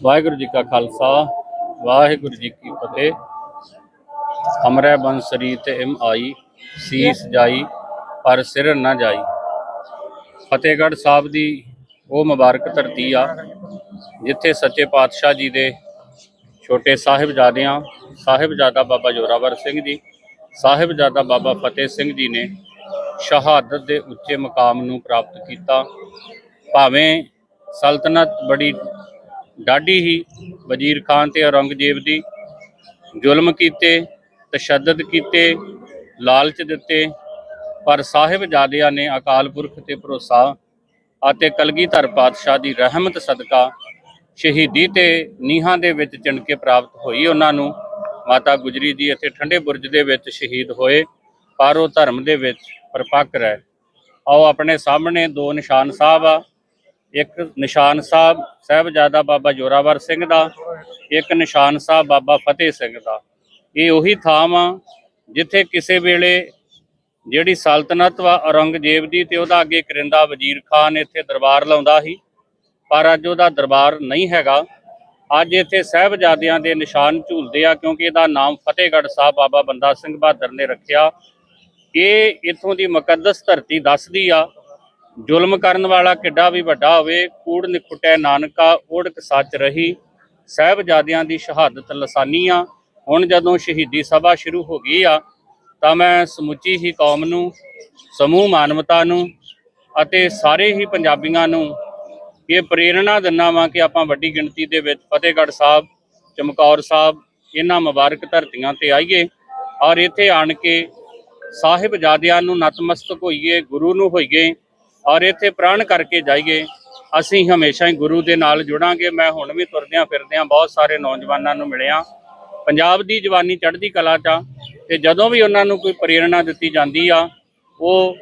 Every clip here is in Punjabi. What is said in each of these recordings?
ਵਾਹਿਗੁਰੂ ਜੀ ਕਾ ਖਾਲਸਾ, ਵਾਹਿਗੁਰੂ ਜੀ ਕੀ ਫਤਿਹ। ਹਮਰੇ ਬੰਸਰੀ ਤੇ ਇਮ ਆਈ, ਸੀਸ ਜਾਈ, ਪਰ ਸਿਰ ਨਾ ਜਾਈ। ਫਤਿਹਗੜ੍ਹ ਸਾਹਿਬ ਦੀ ਉਹ ਮੁਬਾਰਕ ਧਰਤੀ ਆ, ਜਿੱਥੇ ਸੱਚੇ ਪਾਤਸ਼ਾਹ ਜੀ ਦੇ ਛੋਟੇ ਸਾਹਿਬਜ਼ਾਦਿਆਂ, ਸਾਹਿਬਜ਼ਾਦਾ ਬਾਬਾ ਜੋਰਾਵਰ ਸਿੰਘ ਜੀ ਸਾਹਿਬਜ਼ਾਦਾ ਬਾਬਾ ਫਤਿਹ ਸਿੰਘ ਜੀ ਨੇ ਸ਼ਹਾਦਤ ਦੇ ਉੱਚੇ ਮਕਾਮ ਨੂੰ ਪ੍ਰਾਪਤ ਕੀਤਾ। ਭਾਵੇਂ ਸਲਤਨਤ ਬੜੀ ਡਾਢੀ ਹੀ ਵਜ਼ੀਰ ਖਾਨ ਤੇ ਔਰੰਗਜ਼ੇਬ ਦੀ ਜ਼ੁਲਮ ਕੀਤੇ, ਤਸ਼ੱਦਦ ਕੀਤੇ, ਲਾਲਚ ਦਿੱਤੇ, ਪਰ ਸਾਹਿਬਜ਼ਾਦਿਆਂ ਨੇ ਅਕਾਲ ਪੁਰਖ ਤੇ ਭਰੋਸਾ ਅਤੇ ਕਲਗੀਧਰ ਪਾਤਸ਼ਾਹ ਦੀ ਰਹਿਮਤ ਸਦਕਾ ਸ਼ਹੀਦੀ ਤੇ ਨੀਹਾਂ ਦੇ ਵਿੱਚ ਚਿਣ ਕੇ ਪ੍ਰਾਪਤ ਹੋਈ। ਉਹਨਾਂ ਨੂੰ ਮਾਤਾ ਗੁਜਰੀ ਜੀ ਇੱਥੇ ਠੰਡੇ ਬੁਰਜ ਦੇ ਵਿੱਚ ਸ਼ਹੀਦ ਹੋਏ, ਪਰ ਉਹ ਧਰਮ ਦੇ ਵਿੱਚ ਪਰਪੱਕ ਰਹੇ। ਆਓ ਆਪਣੇ ਸਾਹਮਣੇ ਦੋ ਨਿਸ਼ਾਨ ਸਾਹਿਬ ਆ। ਇੱਕ ਨਿਸ਼ਾਨ ਸਾਹਿਬ ਸਾਹਿਬਜ਼ਾਦਾ ਬਾਬਾ ਜੋਰਾਵਰ ਸਿੰਘ ਦਾ, ਇੱਕ ਨਿਸ਼ਾਨ ਸਾਹਿਬ ਬਾਬਾ ਫਤਿਹ ਸਿੰਘ ਦਾ। ਇਹ ਉਹੀ ਥਾਂ ਆ ਜਿੱਥੇ ਕਿਸੇ ਵੇਲੇ ਜਿਹੜੀ ਸਲਤਨਤ ਵਾ ਔਰੰਗਜ਼ੇਬ ਦੀ ਤੇ ਉਹਦਾ ਅੱਗੇ ਕਰਿੰਦਾ ਵਜ਼ੀਰ ਖਾਨ ਇੱਥੇ ਦਰਬਾਰ ਲਾਉਂਦਾ ਸੀ, ਪਰ ਅੱਜ ਉਹਦਾ ਦਰਬਾਰ ਨਹੀਂ ਹੈਗਾ। ਅੱਜ ਇੱਥੇ ਸਾਹਿਬਜ਼ਾਦਿਆਂ ਦੇ ਨਿਸ਼ਾਨ ਝੂਲਦੇ ਆ ਕਿਉਂਕਿ ਇਹਦਾ ਨਾਮ ਫਤਿਹਗੜ੍ਹ ਸਾਹਿਬ ਬਾਬਾ ਬੰਦਾ ਸਿੰਘ ਬਹਾਦਰ ਨੇ ਰੱਖਿਆ। ਇਹ ਇੱਥੋਂ ਦੀ ਮੁਕੱਦਸ ਧਰਤੀ ਦੱਸਦੀ ਆ, ਜ਼ੁਲਮ ਕਰਨ ਵਾਲਾ ਕਿੱਡਾ ਵੀ ਵੱਡਾ ਹੋਵੇ, ਕੂੜ ਨਿਖੁਟੈ ਨਾਨਕਾ ਓੜਕ ਸੱਚ ਰਹੀ। ਸਾਹਿਬਜ਼ਾਦਿਆਂ ਦੀ ਸ਼ਹਾਦਤ ਲਸਾਨੀ ਆ। ਹੁਣ ਜਦੋਂ ਸ਼ਹੀਦੀ ਸਭਾ ਸ਼ੁਰੂ ਹੋ ਗਈ ਆ, ਤਾਂ ਮੈਂ ਸਮੁੱਚੀ ਹੀ ਕੌਮ ਨੂੰ, ਸਮੂਹ ਮਾਨਵਤਾ ਨੂੰ ਅਤੇ ਸਾਰੇ ਹੀ ਪੰਜਾਬੀਆਂ ਨੂੰ ਇਹ ਪ੍ਰੇਰਣਾ ਦਿੰਦਾ ਵਾਂ ਕਿ ਆਪਾਂ ਵੱਡੀ ਗਿਣਤੀ ਦੇ ਵਿੱਚ ਫਤਿਹਗੜ੍ਹ ਸਾਹਿਬ, ਚਮਕੌਰ ਸਾਹਿਬ, ਇਹਨਾਂ ਮੁਬਾਰਕ ਧਰਤੀਆਂ ਤੇ ਆਈਏ ਔਰ ਇੱਥੇ ਆਣ ਕੇ ਸਾਹਿਬਜ਼ਾਦਿਆਂ ਨੂੰ ਨਤਮਸਤਕ ਹੋਈਏ, ਗੁਰੂ ਨੂੰ ਹੋਈਏ ਔਰ ਇੱਥੇ ਪ੍ਰਣ ਕਰਕੇ ਜਾਈਏ, ਅਸੀਂ ਹਮੇਸ਼ਾ ਹੀ ਗੁਰੂ ਦੇ ਨਾਲ ਜੁੜਾਂਗੇ। ਮੈਂ ਹੁਣ ਵੀ ਤੁਰਦਿਆਂ ਫਿਰਦਿਆਂ ਬਹੁਤ ਸਾਰੇ ਨੌਜਵਾਨਾਂ ਨੂੰ ਮਿਲਿਆ। ਪੰਜਾਬ ਦੀ ਜਵਾਨੀ ਚੜ੍ਹਦੀ ਕਲਾ 'ਚ ਆ ਤੇ ਜਦੋਂ ਵੀ ਉਹਨਾਂ ਨੂੰ ਕੋਈ ਪ੍ਰੇਰਣਾ ਦਿੱਤੀ ਜਾਂਦੀ ਆ, ਉਹ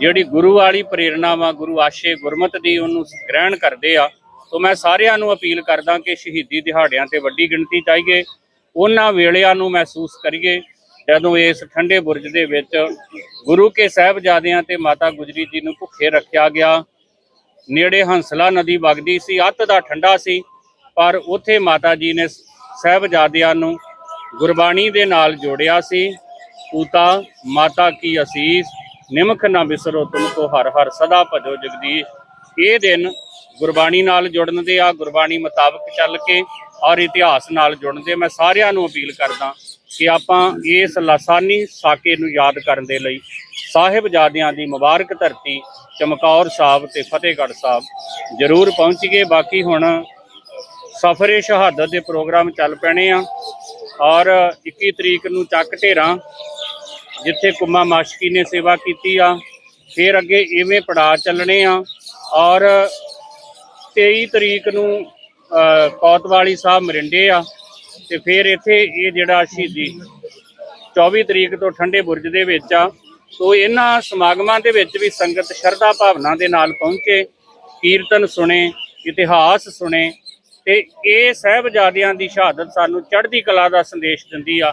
ਜਿਹੜੀ ਗੁਰੂ ਵਾਲੀ ਪ੍ਰੇਰਣਾ ਵਾ, ਗੁਰੂ ਆਸ਼ੇ ਗੁਰਮਤ ਦੀ ਉਹਨੂੰ ਗ੍ਰਹਿਣ ਕਰਦੇ ਆ। ਸੋ ਮੈਂ ਸਾਰਿਆਂ ਨੂੰ ਅਪੀਲ ਕਰਦਾ ਕਿ ਸ਼ਹੀਦੀ ਦਿਹਾੜਿਆਂ ਤੇ ਵੱਡੀ ਗਿਣਤੀ ਚਾਹੀਏ ਉਹਨਾਂ ਵੇਲਿਆਂ ਨੂੰ ਮਹਿਸੂਸ ਕਰੀਏ। ਜਦੋਂ ਇਸ ਠੰਡੇ ਬੁਰਜ ਦੇ ਵਿੱਚ ਗੁਰੂ ਕੇ ਸਾਹਿਬਜ਼ਾਦਿਆਂ ਤੇ ਮਾਤਾ ਗੁਜਰੀ ਜੀ ਨੂੰ ਭੁੱਖੇ ਰੱਖਿਆ ਗਿਆ, ਨੇੜੇ ਹੰਸਲਾ ਨਦੀ ਵਗਦੀ ਸੀ, ਅੱਤ ਦਾ ਠੰਡਾ ਸੀ, ਪਰ ਉੱਥੇ ਮਾਤਾ ਜੀ ਨੇ ਸਾਹਿਬਜ਼ਾਦਿਆਂ ਨੂੰ ਗੁਰਬਾਣੀ ਦੇ ਨਾਲ ਜੋੜਿਆ ਸੀ। ਪੂਤਾ, ਮਾਤਾ ਕੀ ਅਸੀਸ ਨਿਮਖ ਨਾ ਬਿਸਰੋ ਤੁਮ ਕੋ ਹਰ ਹਰ ਸਦਾ ਭਜੋ ਜਗਦੀਸ਼। ਇਹ ਦਿਨ ਗੁਰਬਾਣੀ ਨਾਲ ਜੁੜਨ ਦੇ ਆ, ਗੁਰਬਾਣੀ ਮੁਤਾਬਕ ਚੱਲ ਕੇ ਔਰ ਇਤਿਹਾਸ ਨਾਲ ਜੁੜਨ ਦੇ। ਮੈਂ ਸਾਰਿਆਂ ਨੂੰ ਅਪੀਲ ਕਰਦਾ ਕਿ ਆਪਾਂ ਇਸ ਲਾਸਾਨੀ ਸਾਕੇ ਨੂੰ ਯਾਦ ਕਰਨ ਦੇ ਲਈ ਸਾਹਿਬਜ਼ਾਦਿਆਂ ਦੀ ਮੁਬਾਰਕ ਧਰਤੀ, ਚਮਕੌਰ ਸਾਹਿਬ ਤੇ ਫਤਿਹਗੜ੍ਹ ਸਾਹਿਬ ਜ਼ਰੂਰ ਪਹੁੰਚੀਏ ਬਾਕੀ ਹੁਣ ਸਫਰੇ ਸ਼ਹਾਦਤ ਦੇ ਪ੍ਰੋਗਰਾਮ ਚੱਲ ਪੈਣੇ ਆ ਔਰ 21 ਤਰੀਕ ਨੂੰ ਚੱਕ ਢੇਰਾਂ ਜਿੱਥੇ ਕੁੰਮਾ ਮਾਸ਼ਕੀ ਨੇ ਸੇਵਾ ਕੀਤੀ ਆ ਫਿਰ ਅੱਗੇ ਇਵੇਂ ਪੜਾ ਚੱਲਣੇ ਆ। ਔਰ 23 ਤਰੀਕ ਨੂੰ ਅ, ਕੋਤਵਾਲੀ ਸਾਹਿਬ ਮਰਿੰਡੇ ਆ ਤੇ ਫਿਰ ਇੱਥੇ ਇਹ ਜਿਹੜਾ ਸ਼ਹੀਦੀ 24 ਤਰੀਕ ਤੋਂ ਠੰਡੇ ਬੁਰਜ ਦੇ ਵਿੱਚ ਆ। ਸੋ ਇਹਨਾਂ ਸਮਾਗਮਾਂ ਦੇ ਵਿੱਚ ਵੀ ਸੰਗਤ ਸ਼ਰਧਾ ਭਾਵਨਾ ਦੇ ਨਾਲ ਪਹੁੰਚੇ ਕੀਰਤਨ ਸੁਣੇ ਇਤਿਹਾਸ ਸੁਣੇ ਤੇ ਇਹ ਸਹਿਬਜ਼ਾਦਿਆਂ ਦੀ ਸ਼ਹਾਦਤ ਸਾਨੂੰ ਚੜ੍ਹਦੀ ਕਲਾ ਦਾ ਸੰਦੇਸ਼ ਦਿੰਦੀ ਆ।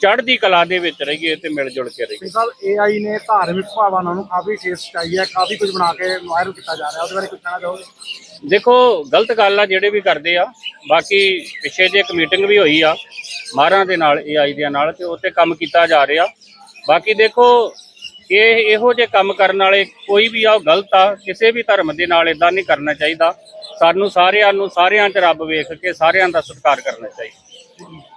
ਚੜ੍ਹਦੀ ਕਲਾ ਦੇ ਵਿੱਚ ਰਹੀਏ ਤੇ ਮਿਲ ਜੁਲ ਕੇ ਰਹੀਏ। ਸਾਹਿਬ ਏਆਈ ਨੇ ਧਾਰਮਿਕ ਭਾਵਨਾ ਨੂੰ ਕਾਫੀ ਠੇਸ ਚਾਈ ਹੈ ਕਾਫੀ ਕੁਝ ਬਣਾ ਕੇ ਵਾਇਰਲ ਕੀਤਾ ਜਾ ਰਿਹਾ ਉਹਦੇ ਬਾਰੇ ਕੁਝ ਕਹਿਣਾ ਚਾਹੋਗੇ? ਦੇਖੋ ਗਲਤ ਗੱਲ ਆ ਜਿਹੜੇ ਵੀ ਕਰਦੇ ਆ ਬਾਕੀ ਪਿੱਛੇ ਜੇ ਇੱਕ ਮੀਟਿੰਗ ਵੀ ਹੋਈ ਆ ਮਾਰਾਂ ਦੇ ਨਾਲ ਏਆਈ ਦੇ ਨਾਲ ਤੇ ਉੱਤੇ ਕੰਮ ਕੀਤਾ ਜਾ ਰਿਹਾ। ਬਾਕੀ ਦੇਖੋ ਇਹ ਇਹੋ ਜਿਹੇ ਕੰਮ ਕਰਨ ਵਾਲੇ ਕੋਈ ਵੀ ਆ ਉਹ ਗਲਤ ਆ ਕਿਸੇ ਵੀ ਧਰਮ ਦੇ ਨਾਲ ਇਦਾਂ ਨਹੀਂ ਕਰਨਾ ਚਾਹੀਦਾ। ਸਾਨੂੰ ਸਾਰਿਆਂ ਨੂੰ ਸਾਰਿਆਂ 'ਚ ਰੱਬ ਵੇਖ ਕੇ ਸਾਰਿਆਂ ਦਾ ਸਤਿਕਾਰ ਕਰਨਾ ਚਾਹੀਦਾ।